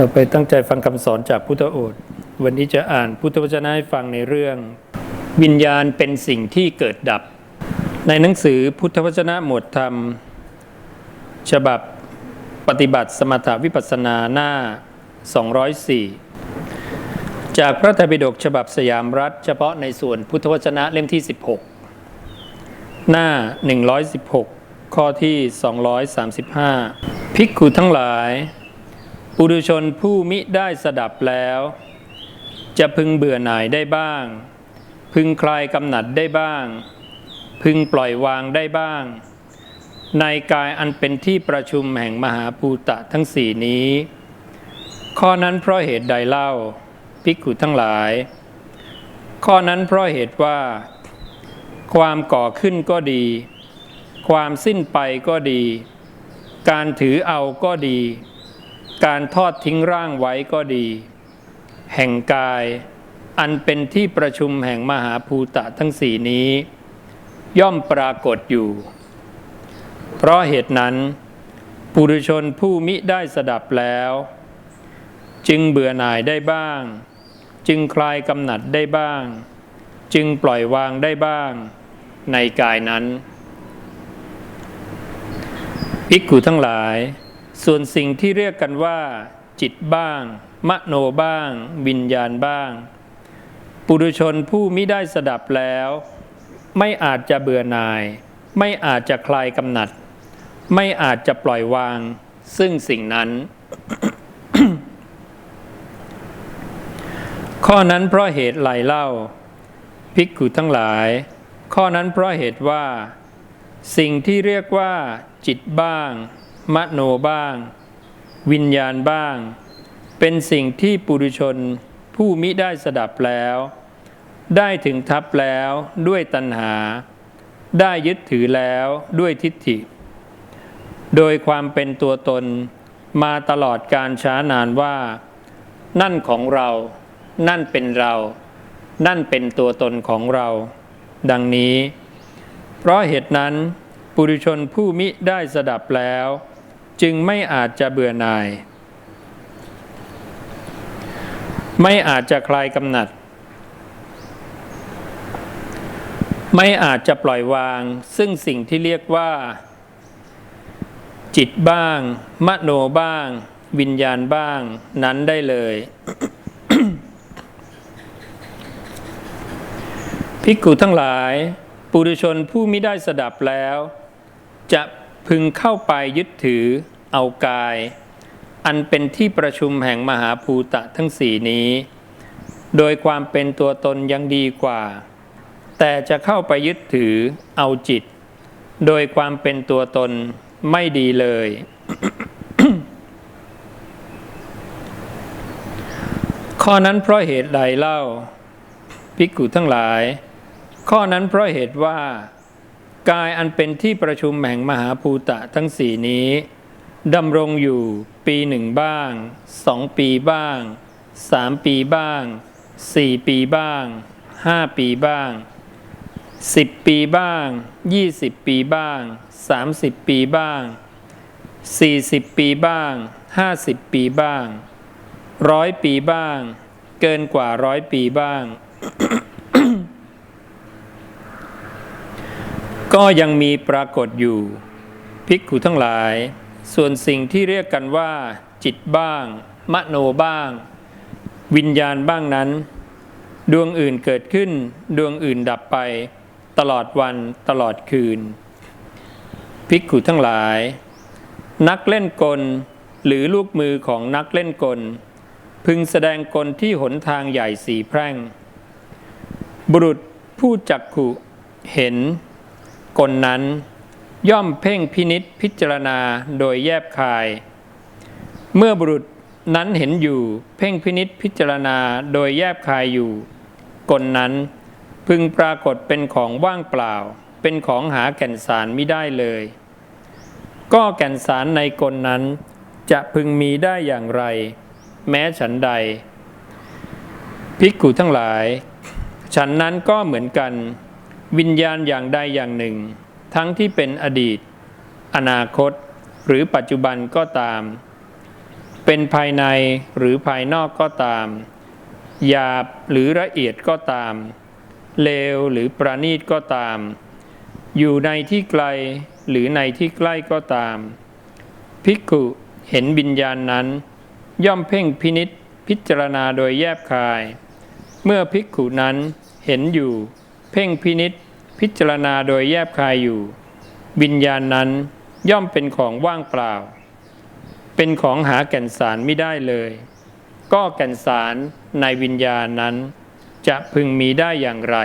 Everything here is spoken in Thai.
ต่อไปตั้งใจฟังคำสอนจากพุทธโอษฐ์วันนี้จะอ่านพุทธวจนะให้ฟังในเรื่อง วิญญาณเป็นสิ่งที่เกิดดับ ในหนังสือพุทธวจนะหมวดธรรม ฉบับปฏิบัติสมถาวิปัสสนาหน้า 204 จากพระไตรปิฎกฉบับสยามรัฐ เฉพาะในส่วนพุทธวจนะเล่มที่ 16 หน้า 116 ข้อที่ 235 ภิกขุทั้งหลาย ปุถุชนผู้มิได้สดับแล้ว จะพึงเบื่อหน่ายได้บ้าง พึงคลายกำหนัดได้บ้าง พึงปล่อยวางได้บ้าง ในกายอันเป็นที่ประชุมแห่งมหาภูตะทั้งสี่นี้ ข้อนั้นเพราะเหตุใดเล่าภิกขุทั้งหลาย ข้อนั้นเพราะเหตุว่า ความก่อขึ้นก็ดี ความสิ้นไปก็ดี การถือเอาก็ดี การทอดทิ้งร่างไว้ก็ดี แห่งกาย อันเป็นที่ประชุมแห่งมหาภูตะทั้งสี่นี้ ย่อมปรากฏอยู่ เพราะเหตุนั้น ปุถุชนผู้มิได้สดับแล้ว จึงเบื่อหน่ายได้บ้าง จึงคลายกำหนัดได้บ้าง จึงปล่อยวางได้บ้าง ในกายนั้นภิกขุทั้งหลาย ส่วนสิ่งที่เรียกกันว่า จิตบ้าง มโนบ้าง วิญญาณบ้าง ปุถุชนผู้มิได้สดับแล้ว ไม่อาจจะเบื่อหน่าย ไม่อาจจะคลายกำหนัด ไม่อาจจะปล่อยวาง ซึ่งสิ่งนั้น ข้อนั้นเพราะเหตุไหลเล่าภิกขุทั้งหลาย ข้อนั้นเพราะเหตุว่า สิ่งที่เรียกว่า จิตบ้าง มโนบ้าง วิญญาณบ้าง เป็นสิ่งที่ปุถุชนผู้มิได้สดับแล้ว ได้ถึงทับแล้วด้วยตัณหา ได้ยึดถือแล้วด้วยทิฏฐิ โดยความเป็นตัวตนมาตลอดการช้านานว่า นั่นของเรา นั่นเป็นเรา นั่นเป็นตัวตนของเรา ดังนี้ เพราะเหตุนั้นปุถุชนผู้มิได้สดับแล้ว จึงไม่อาจจะเบื่อหน่าย ไม่อาจจะคลายกำหนัด ไม่อาจจะปล่อยวาง ซึ่งสิ่งที่เรียกว่า จิตบ้าง มโนบ้าง วิญญาณบ้าง นั้นได้เลยภิกขุทั้งหลาย ปุถุชนผู้มิได้สดับแล้ว จะ พึงเข้าไปยึดถือเอากาย อันเป็นที่ประชุมแห่งมหาภูตะทั้งสี่นี้ โดยความเป็นตัวตนยังดีกว่า แต่จะเข้าไปยึดถือเอาจิต โดยความเป็นตัวตนไม่ดีเลย ข้อนั้นเพราะเหตุใดเล่าภิกขุทั้งหลาย ข้อนั้นเพราะเหตุว่า กายอันเป็นที่ประชุมแห่งมหาภูตะทั้งสี่นี้ดำรงอยู่ปีหนึ่งบ้างสองปีบ้างสามปีบ้างสี่ปีบ้างห้าปีบ้างสิบปีบ้างยี่สิบปีบ้างสามสิบปีบ้างสี่สิบปีบ้างห้าสิบปีบ้างร้อยปีบ้าง เกินกว่าร้อยปีบ้าง ก็ยังมีปรากฏอยู่ภิกขุทั้งหลาย ส่วนสิ่งที่เรียกกันว่า จิตบ้าง มโนบ้าง วิญญาณบ้างนั้น ดวงอื่นเกิดขึ้น ดวงอื่นดับไป ตลอดวันตลอดคืนภิกขุทั้งหลาย นักเล่นกลหรือลูกมือของนักเล่นกล พึงแสดงกลที่หนทางใหญ่สีแพร่ง บุรุษผู้จักขุเห็น กลนั้น ย่อมเพ่งพินิษพิจารณาโดยแยบคาย เมื่อบุรุษนั้นเห็นอยู่ เพ่งพินิษพิจารณาโดยแยบคายอยู่ กลนั้น พึงปรากฏเป็นของว่างเปล่า เป็นของหาแก่นสารไม่ได้เลย ก็แก่นสารในกลนั้น จะพึงมีได้อย่างไร แม้ฉันใดภิกขุทั้งหลาย ฉันนั้นก็เหมือนกัน วิญญาณอย่างใดอย่างหนึ่ง ทั้งที่เป็นอดีต อนาคต หรือปัจจุบันก็ตาม เป็นภายในหรือภายนอกก็ตาม หยาบหรือละเอียดก็ตาม เลวหรือประณีตก็ตาม อยู่ในที่ไกลหรือในที่ใกล้ก็ตาม ภิกขุเห็นวิญญาณนั้น ย่อมเพ่งพินิษพิจารณาโดยแยบคาย เมื่อภิกขุนั้นเห็นอยู่ เพ่งพินิษพิจารณาโดยแยบคายอยู่ วิญญาณนั้นย่อมเป็นของว่างเปล่า เป็นของหาแก่นสารไม่ได้เลย ก็แก่นสารในวิญญาณนั้น จะพึงมีได้อย่างไร